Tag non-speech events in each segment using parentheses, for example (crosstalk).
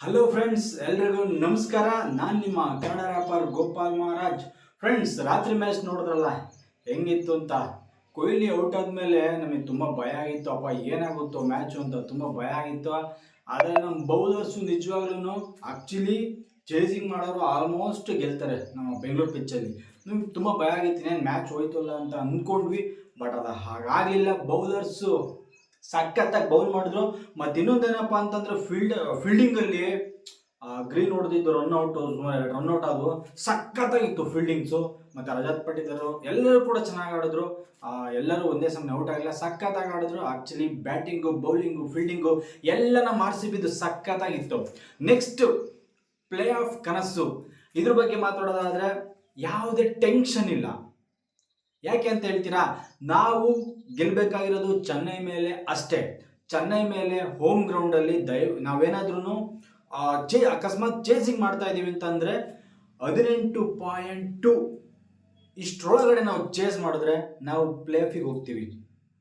Hello friends ಎಲ್ರಿಗೂ ನಮಸ್ಕಾರ. ನಾನು ನಿಮ್ಮ ಕನ್ನಡ ರಾಪರ್ ಗೋಪಾಲ್ ಮಹಾರಾಜ್. ಫ್ರೆಂಡ್ಸ್ ರಾತ್ರಿ ಮ್ಯಾಚ್ ನೋಡಿದ್ರಲ್ಲ, ಹೆಂಗಿತ್ತು ಅಂತ? ಕೊಹ್ಲಿ ಔಟ್ ಆದಮೇಲೆ ನಮಗೆ ತುಂಬ ಭಯ ಆಗಿತ್ತು. ಅಪ್ಪ, ಏನಾಗುತ್ತೋ ಮ್ಯಾಚು ಅಂತ ತುಂಬ ಭಯ ಆಗಿತ್ತು. ಆದರೆ ನಮ್ಮ ಬೌಲರ್ಸು ನಿಜವಾಗ್ಲೂ ಆ್ಯಕ್ಚುಲಿ ಚೇಸಿಂಗ್ ಮಾಡೋರು ಆಲ್ಮೋಸ್ಟ್ ಗೆಲ್ತಾರೆ ನಮ್ಮ ಬೆಂಗಳೂರು ಪಿಚ್ಚಲ್ಲಿ ನಮ್ಗೆ ತುಂಬ ಭಯ ಆಗಿತ್ತು ಏನು ಮ್ಯಾಚ್ ಹೋಯ್ತಲ್ಲ ಅಂತ ಅಂದ್ಕೊಂಡ್ವಿ ಬಟ್ ಅದು ಹಾಗಾಗಲಿಲ್ಲ. ಬೌಲರ್ಸು ಸಖತ್ತಾಗಿ ಬೌಲ್ ಮಾಡಿದ್ರು. ಮತ್ತೆ ಇನ್ನೊಂದೇನಪ್ಪ ಅಂತಂದ್ರೆ ಫೀಲ್ಡ್ ಫೀಲ್ಡಿಂಗಲ್ಲಿ ಗ್ರೀನ್ ಹೊಡೆದಿದ್ದು ರನ್ ಔಟ್ ಆದವು. ಸಖತ್ತಾಗಿತ್ತು ಫೀಲ್ಡಿಂಗ್ಸು ಮತ್ತೆ ರಜತ್ ಪಟ್ಟಿದರು ಎಲ್ಲರೂ ಕೂಡ ಚೆನ್ನಾಗಿ ಆಡಿದ್ರು. ಎಲ್ಲರೂ ಒಂದೇ ಸಮಯ ಔಟ್ ಆಗಿಲ್ಲ ಸಖತ್ತಾಗಿ ಆಡಿದ್ರು. ಆಕ್ಚುಲಿ ಬ್ಯಾಟಿಂಗು ಬೌಲಿಂಗು ಫೀಲ್ಡಿಂಗು ಎಲ್ಲನ ಮಾರ್ಸಿ ಬಿದ್ದು ಸಖತ್ತಾಗಿತ್ತು. ನೆಕ್ಸ್ಟ್ ಪ್ಲೇ ಆಫ್ ಕನಸು. ಇದ್ರ ಬಗ್ಗೆ ಮಾತಾಡೋದಾದ್ರೆ ಯಾವುದೇ ಟೆನ್ಷನ್ ಇಲ್ಲ. ಯಾಕೆ ಅಂತ ಹೇಳ್ತೀರಾ? ನಾವು ಗೆಲ್ಬೇಕಾಗಿರೋದು ಚೆನ್ನೈ ಮೇಲೆ ಅಷ್ಟೇ. ಚೆನ್ನೈ ಮೇಲೆ ಹೋಮ್ ಗ್ರೌಂಡಲ್ಲಿ ದಯ ನಾವೇನಾದ್ರೂ ಚೇ ಅಕಸ್ಮಾತ್ ಚೇಸಿಂಗ್ ಮಾಡ್ತಾ ಇದ್ದೀವಿ ಅಂತಂದರೆ ಹದಿನೆಂಟು ಪಾಯಿಂಟ್ ಟು ಇಷ್ಟರೊಳಗಡೆ ನಾವು ಚೇಸ್ ಮಾಡಿದ್ರೆ ನಾವು ಪ್ಲೇ ಆಫಿಗೆ ಹೋಗ್ತೀವಿ.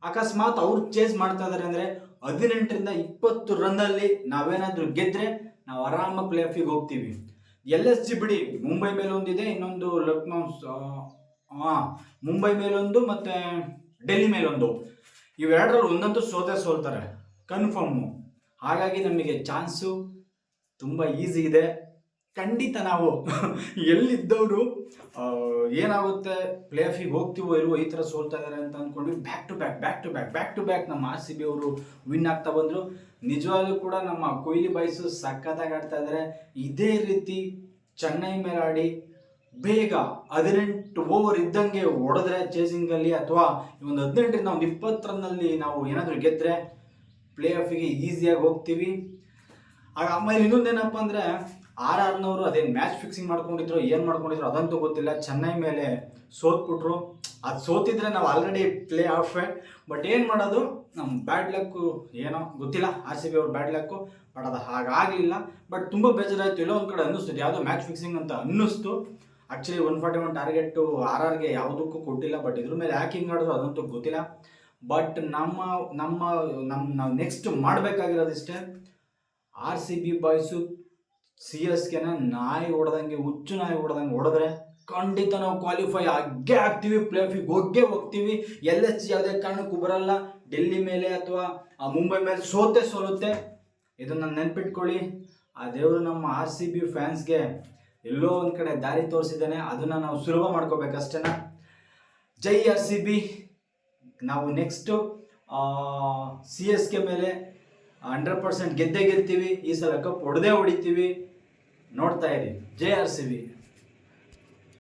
ಅಕಸ್ಮಾತ್ ಅವ್ರು ಚೇಸ್ ಮಾಡ್ತಾ ಇದಾರೆ ಅಂದರೆ ಹದಿನೆಂಟರಿಂದ ಇಪ್ಪತ್ತು ರನ್ನಲ್ಲಿ ನಾವೇನಾದರೂ ಗೆದ್ದರೆ ನಾವು ಆರಾಮಾಗಿ ಪ್ಲೇ ಆಫಿಗೆ ಹೋಗ್ತೀವಿ. ಎಲ್ ಎಸ್ ಜಿ ಬಿಡಿ, ಮುಂಬೈ ಮೇಲೆ ಒಂದಿದೆ, ಇನ್ನೊಂದು ಲಕ್ನೋ ಹಾಂ, ಮುಂಬೈ ಮೇಲೊಂದು ಮತ್ತು ಡೆಲ್ಲಿ ಮೇಲೊಂದು. ಇವೆರಡರಲ್ಲಿ ಒಂದಂತೂ ಸೋತೆ ಸೋಲ್ತಾರೆ. ಕನ್ಫರ್ಮು ಹಾಗಾಗಿ ನಮಗೆ ಚಾನ್ಸು ತುಂಬ ಈಸಿ ಇದೆ. ಖಂಡಿತ ನಾವು (laughs) ಎಲ್ಲಿದ್ದವರು ಏನಾಗುತ್ತೆ ಪ್ಲೇ ಆಫಿಗೆ ಹೋಗ್ತೀವೋ ಇಲ್ವೋ ಈ ಥರ ಸೋಲ್ತಾ ಇದ್ದಾರೆ ಅಂತ ಅಂದ್ಕೊಂಡು back to back back to back back to back ನಮ್ಮ ಆರ್ ಸಿ ಬಿ ಅವರು ವಿನ್ ಆಗ್ತಾ ಬಂದರು. ನಿಜವಾಗ್ಲೂ ಕೂಡ ನಮ್ಮ ಕೊಹ್ಲಿ ಬಾಯ್ಸು ಸಖತ್ತಾಗಿ ಆಡ್ತಾ ಇದ್ದಾರೆ ಇದೇ ರೀತಿ ಚೆನ್ನೈ ಮೇಲೆ ಆಡಿ ಬೇಗ ಹದಿನೆಂಟು ಓವರ್ ಇದ್ದಂಗೆ ಹೊಡೆದ್ರೆ ಚೇಸಿಂಗಲ್ಲಿ ಅಥವಾ ಒಂದು ಹದಿನೆಂಟರಿಂದ ಒಂದು ಇಪ್ಪತ್ತರಲ್ಲಿ ನಾವು ಏನಾದರೂ ಗೆದ್ದರೆ ಪ್ಲೇ ಆಫಿಗೆ ಈಸಿಯಾಗಿ ಹೋಗ್ತೀವಿ. ಆಮೇಲೆ ಇನ್ನೊಂದೇನಪ್ಪ ಅಂದರೆ ಆರ್ ಆರ್ನವರು ಅದೇನು ಮ್ಯಾಚ್ ಫಿಕ್ಸಿಂಗ್ ಮಾಡ್ಕೊಂಡಿದ್ರು, ಏನು ಮಾಡ್ಕೊಂಡಿದ್ರು ಅದಂತೂ ಗೊತ್ತಿಲ್ಲ. ಚೆನ್ನೈ ಮೇಲೆ ಸೋತ್ಬಿಟ್ರು. ಅದು ಸೋತಿದ್ರೆ ನಾವು ಆಲ್ರೆಡಿ ಪ್ಲೇ ಆಫ್ ಬಟ್ ಏನು ಮಾಡೋದು? ನಮ್ಮ ಬ್ಯಾಡ್ ಲಕ್ಕು ಏನೋ ಗೊತ್ತಿಲ್ಲ. ಆರ್ ಸಿ ಬಿ ಅವ್ರ ಬ್ಯಾಡ್ ಲಕ್ಕು ಬಟ್ ಅದು ಹಾಗಾಗಲಿಲ್ಲ. ಬಟ್ ತುಂಬ ಬೇಜಾರಾಯಿತು. ಎಲ್ಲೋ ಒಂದು ಕಡೆ ಅನ್ನಿಸ್ತು. ಯಾವುದೋ ಮ್ಯಾಚ್ ಫಿಕ್ಸಿಂಗ್ ಅಂತ ಅನ್ನಿಸ್ತು. Actually one forty one target R ಆರ್ಗೆ ಯಾವುದಕ್ಕೂ ಕೊಟ್ಟಿಲ್ಲ ಬಟ್ ಇದ್ರ ಮೇಲೆ ಯಾಕೆ ಹಿಂಗೆ ಮಾಡಿದ್ರು ಅದಂತೂ ಗೊತ್ತಿಲ್ಲ. ಬಟ್ ನಮ್ಮ ನಮ್ಮ ನಮ್ಮ ನಾವು next ಮಾಡಬೇಕಾಗಿರೋದಿಷ್ಟೇ R C B boys C S ಕೆನ ನಾಯಿ ಹೊಡೆದಂಗೆ ಹುಚ್ಚು ನಾಯಿ ಹೊಡೆದಂಗೆ ಹೊಡೆದ್ರೆ ಖಂಡಿತ ನಾವು ಕ್ವಾಲಿಫೈ ಆಗೇ ಆಗ್ತೀವಿ ಪ್ಲೇ ಆಫಿಗೆ ಹೋಗೇ ಹೋಗ್ತೀವಿ. ಎಲ್ ಎಸ್ ಜಿ ಯಾವುದೇ ಕಾರಣಕ್ಕೂ ಬರಲ್ಲ. ಡೆಲ್ಲಿ ಮೇಲೆ ಅಥವಾ, ಆ ಮುಂಬೈ ಮೇಲೆ ಸೋತೆ ಸೋಲುತ್ತೆ. ಇದನ್ನು ನೆನ್ಪಿಟ್ಕೊಳ್ಳಿ. ಆ ದೇವರು ನಮ್ಮ ಆರ್ ಸಿ ಬಿ ಫ್ಯಾನ್ಸ್ಗೆ ಎಲ್ಲೋ ಒಂದು ಕಡೆ ದಾರಿ ತೋರಿಸಿದ್ದಾನೆ, ಅದನ್ನು ನಾವು ಸುಲಭ ಮಾಡ್ಕೋಬೇಕಷ್ಟೇನ? ಜೈ ಆರ್ ಸಿ ಬಿ. ನಾವು ನೆಕ್ಸ್ಟು ಸಿ ಎಸ್ ಕೆ ಮೇಲೆ ಹಂಡ್ರೆಡ್ ಪರ್ಸೆಂಟ್ ಗೆದ್ದೇ ಗೆಲ್ತೀವಿ, ಈ ಸಲ ಕಪ್ ಹೊಡೆದೇ ಹೊಡಿತೀವಿ. ನೋಡ್ತಾ ಇರಿ, ಜೈ ಆರ್ ಸಿ ಬಿ.